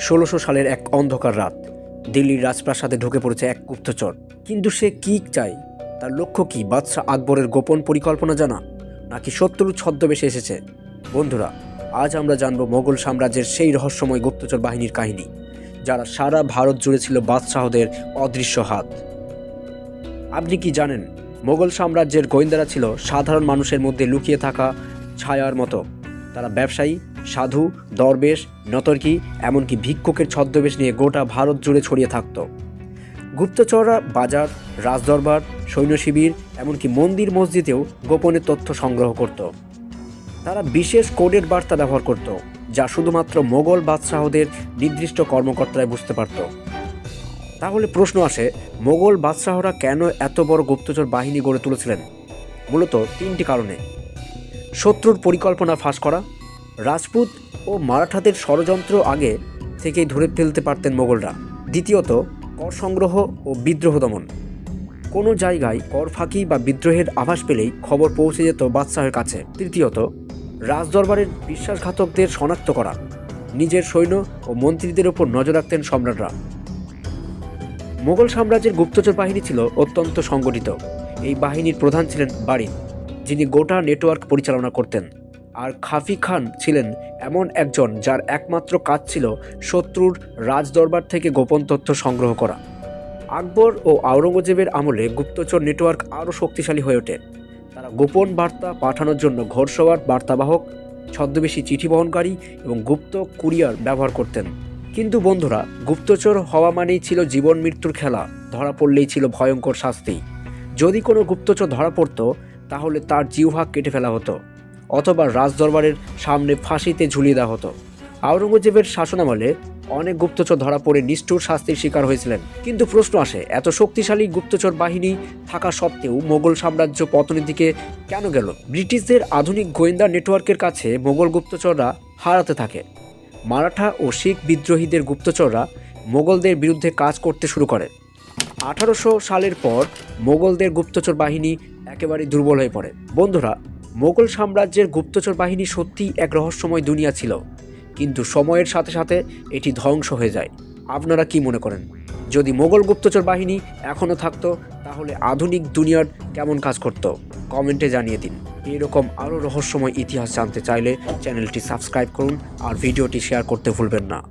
ষোলোশো সালের এক অন্ধকার রাত। দিল্লির রাজপ্রাসাদে ঢুকে পড়েছে এক গুপ্তচর। কিন্তু সে কি চায়? তার লক্ষ্য কি? বাদশাহ আকবরের গোপন পরিকল্পনা জানা? নাকি শত্রু ছদ্মবেশে এসেছে? বন্ধুরা, আজ আমরা জানব মোগল সাম্রাজ্যের সেই রহস্যময় গুপ্তচর বাহিনীর কাহিনী, যারা সারা ভারত জুড়ে ছিল বাদশাহদের অদৃশ্য হাত। আপনি কি জানেন, মোগল সাম্রাজ্যের গোয়েন্দারা ছিল সাধারণ মানুষের মধ্যে লুকিয়ে থাকা ছায়ার মতো। তারা ব্যবসায়ী সাধু, দরবেশ, নতর্কি, এমনকি ভিক্ষুকের ছদ্মবেশ নিয়ে গোটা ভারত জুড়ে ছড়িয়ে থাকত। গুপ্তচররা বাজার, রাজদরবার, সৈন্য শিবির, এমনকি মন্দির মসজিদেও গোপনে তথ্য সংগ্রহ করত। তারা বিশেষ কোডের বার্তা ব্যবহার করত, যা শুধুমাত্র মোগল বাদশাহদের নির্দিষ্ট কর্মকর্তারাই বুঝতে পারত। তাহলে প্রশ্ন আসে, মোগল বাদশাহরা কেন এত বড় গুপ্তচর বাহিনী গড়ে তুলেছিলেন? মূলত তিনটি কারণে। শত্রুর পরিকল্পনা ফাঁস করা রাজপুত ও মারাঠাদের ষড়যন্ত্র আগে থেকেই ধরে ফেলতে পারতেন মোগলরা। দ্বিতীয়ত, কর সংগ্রহ ও বিদ্রোহ দমন। কোনো জায়গায় কর ফাঁকি বা বিদ্রোহের আভাস পেলেই খবর পৌঁছে যেত বাদশাহের কাছে। তৃতীয়ত, রাজদরবারের বিশ্বাসঘাতকদের শনাক্ত করা। নিজের সৈন্য ও মন্ত্রীদের ওপর নজর রাখতেন সম্রাটরা। মোগল সাম্রাজ্যের গুপ্তচর বাহিনী ছিল অত্যন্ত সংগঠিত। এই বাহিনীর প্রধান ছিলেন বারিন, যিনি গোটা নেটওয়ার্ক পরিচালনা করতেন। আর খাফি খান ছিলেন এমন একজন যার একমাত্র কাজ ছিল শত্রুর রাজদরবার থেকে গোপন তথ্য সংগ্রহ করা। আকবর ও আওরঙ্গজেবের আমলে গুপ্তচর নেটওয়ার্ক আরও শক্তিশালী হয়ে ওঠে। তারা গোপন বার্তা পাঠানোর জন্য ঘোড়সওয়ার বার্তাবাহক, ছদ্মবেশী চিঠি বহনকারী এবং গুপ্ত কুরিয়ার ব্যবহার করতেন। কিন্তু বন্ধুরা, গুপ্তচর হওয়া মানেই ছিল জীবন মৃত্যুর খেলা, ধরা পড়লেই ছিল ভয়ঙ্কর শাস্তি। যদি কোনো গুপ্তচর ধরা পড়তো, তাহলে তার জিহ্বা কেটে ফেলা হতো। অথবা রাজদরবারের সামনে ফাঁসিতে ঝুলিয়ে দেওয়া হতো। আওরঙ্গজেবের শাসনামলে অনেক গুপ্তচর ধরা পড়ে নিষ্ঠুর শাস্তির শিকার হয়েছিলেন। কিন্তু প্রশ্ন আসে, এত শক্তিশালী গুপ্তচর বাহিনী থাকা সত্ত্বেও মোগল সাম্রাজ্য পতনের দিকে কেন গেল? ব্রিটিশদের আধুনিক গোয়েন্দা নেটওয়ার্কের কাছে মোগল গুপ্তচররা হারাতে থাকে। মারাঠা ও শিখ বিদ্রোহীদের গুপ্তচররা মোগলদের বিরুদ্ধে কাজ করতে শুরু করে। আঠারোশো সালের পর মোগলদের গুপ্তচর বাহিনী একেবারে দুর্বল হয়ে পড়ে। বন্ধুরা মোগল সাম্রাজ্যের গুপ্তচর বাহিনী সত্যিই এক রহস্যময় দুনিয়া ছিল। কিন্তু সময়ের সাথে সাথে এটি ধ্বংস হয়ে যায়। আপনারা কি মনে করেন? যদি মোগল গুপ্তচর বাহিনী এখনও থাকতো, তাহলে আধুনিক দুনিয়ার কেমন কাজ করত? কমেন্টে জানিয়ে দিন। এরকম আরও রহস্যময় ইতিহাস জানতে চাইলে চ্যানেলটি সাবস্ক্রাইব করুন আর ভিডিওটি শেয়ার করতে ভুলবেন না।